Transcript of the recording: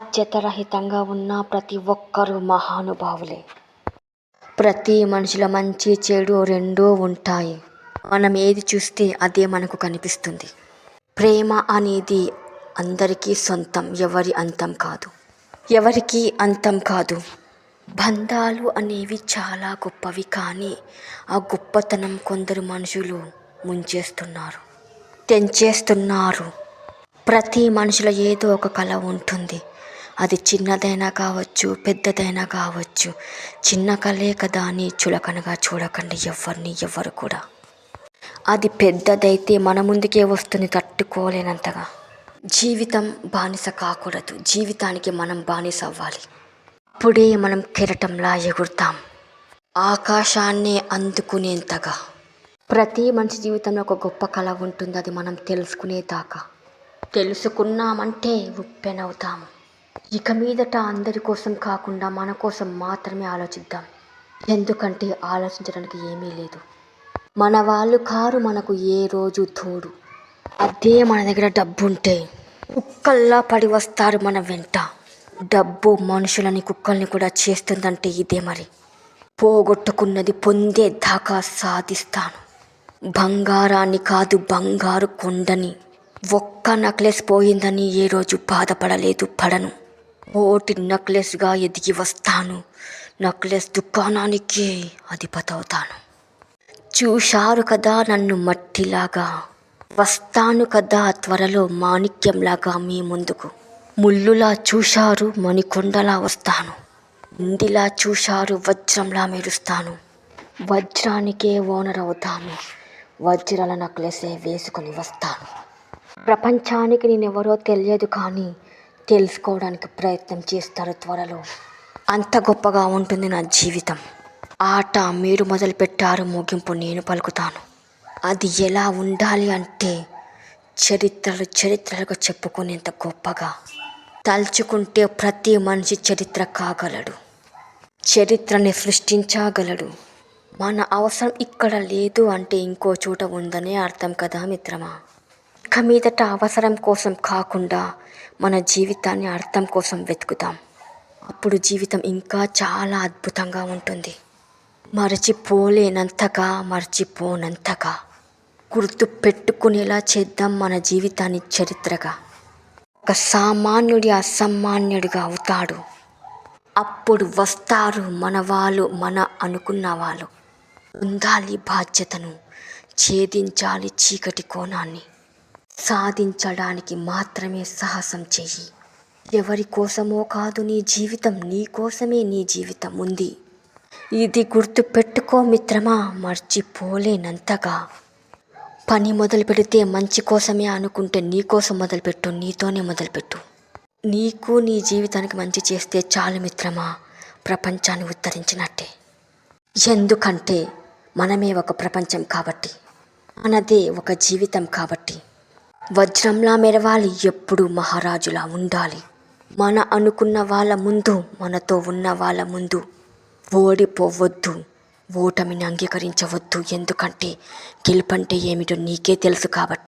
బాధ్యతరహితంగా ఉన్న ప్రతి ఒక్కరూ మహానుభావులే. ప్రతి మనిషిలో మంచి చెడు రెండూ ఉంటాయి. మనం ఏది చూస్తే అదే మనకు కనిపిస్తుంది. ప్రేమ అనేది అందరికీ సొంతం ఎవరి అంతం కాదు. ఎవరికి అంతం కాదు. బంధాలు అనేవి చాలా గొప్పవి కానీ ఆ గొప్పతనం కొందరు మనుషులు ముంచేస్తున్నారు. తెంచేస్తున్నారు. ప్రతి మనిషిలో ఏదో ఒక కళ ఉంటుంది. అది చిన్నదైనా కావచ్చు పెద్దదైనా కావచ్చు. చిన్న కళే కదా అని చులకనగా చూడకండి ఎవరిని ఎవరు కూడా. అది పెద్దదైతే మన ముందుకే వస్తుంది తట్టుకోలేనంతగా. జీవితం బానిస కాకూడదు. జీవితానికి మనం బానిస అవ్వాలి. అప్పుడే మనం కెరటంలా ఎగురుతాం. ఆకాశాన్ని అందుకునేంతగా. ప్రతి మనిషి జీవితంలో ఒక గొప్ప కళ ఉంటుంది అది మనం తెలుసుకునేదాకా. తెలుసుకున్నామంటే ఉప్పెనవుతాము ఇక మీదట అందరి కోసం కాకుండా మన కోసం మాత్రమే ఆలోచిద్దాం. ఎందుకంటే ఆలోచించడానికి ఏమీ లేదు. మన వాళ్ళు కారు మనకు ఏ రోజు తోడు. అదే మన దగ్గర డబ్బుంటే కుక్కల్లా పడి వస్తారు మన వెంట. డబ్బు మనుషులని కుక్కల్ని కూడా చేస్తుందంటే ఇదే మరి. పోగొట్టుకున్నది పొందే దాకా సాధిస్తాను. బంగారాన్ని కాదు బంగారు కొండని. ఒక్క నక్లెస్ పోయిందని ఏ రోజు బాధపడలేదు పడను. ఓటి నక్లెస్గా ఎదిగి వస్తాను. నక్లెస్ దుకాణానికి అధిపతవుతాను. చూశారు కదా నన్ను మట్టిలాగా. వస్తాను కదా త్వరలో మాణిక్యంలాగా మీ ముందుకు. ముల్లులా చూశారు మణికొండలా వస్తాను. ఇందిలా చూశారు వజ్రంలా మెరుస్తాను. వజ్రానికే ఓనర్ అవుతాను. వజ్రాల నక్లెసే వేసుకొని వస్తాను. ప్రపంచానికి నేనెవరో తెలియదు కానీ తెలుసుకోవడానికి ప్రయత్నం చేస్తారు త్వరలో. అంత గొప్పగా ఉంటుంది నా జీవితం. ఆట మీరు మొదలుపెట్టారు ముగింపు నేను పలుకుతాను. అది ఎలా ఉండాలి అంటే చరిత్రలు చరిత్రలుగా చెప్పుకునేంత గొప్పగా. తలుచుకుంటే ప్రతి మనిషి చరిత్ర కాగలడు. చరిత్రని సృష్టించగలడు. మన అవసరం ఇక్కడ లేదు అంటే ఇంకో చోట ఉందనే అర్థం కదా మిత్రమా? ఇక మీదట అవసరం కోసం కాకుండా మన జీవితాన్ని అర్థం కోసం వెతుకుతాం. అప్పుడు జీవితం ఇంకా చాలా అద్భుతంగా ఉంటుంది. మరచిపోలేనంతగా మర్చిపోనంతగా గుర్తు పెట్టుకునేలా చేద్దాం మన జీవితాన్ని చరిత్రగా. ఒక సామాన్యుడి అసామాన్యుడిగా అవుతాడు. అప్పుడు వస్తారు మన వాళ్ళు మన అనుకున్న వాళ్ళు. ఉండాలి బాధ్యతను ఛేదించాలి చీకటి కోణాన్ని. సాధించడానికి మాత్రమే సాహసం చెయ్యి. ఎవరి కోసమో కాదు నీ జీవితం నీ కోసమే నీ జీవితం ఉంది. ఇది గుర్తు పెట్టుకో మిత్రమా మర్చిపోలేనంతగా. పని మొదలు పెడితే మంచి కోసమే అనుకుంటే నీ కోసం మొదలుపెట్టు నీతోనే మొదలుపెట్టు నీకు నీ జీవితానికి మంచి చేస్తే చాలు మిత్రమా ప్రపంచాన్ని ఉద్ధరించినట్టే. ఎందుకంటే మనమే ఒక ప్రపంచం కాబట్టి మనదే ఒక జీవితం కాబట్టి. వజ్రంలా మెరవాలి ఎప్పుడు మహారాజులా ఉండాలి. మన అనుకున్న వాళ్ళ ముందు మనతో ఉన్న వాళ్ళ ముందు. ఓడిపోవద్దు ఓటమిని అంగీకరించవద్దు. ఎందుకంటే గెలుపంటే ఏమిటో నీకే తెలుసు కాబట్టి.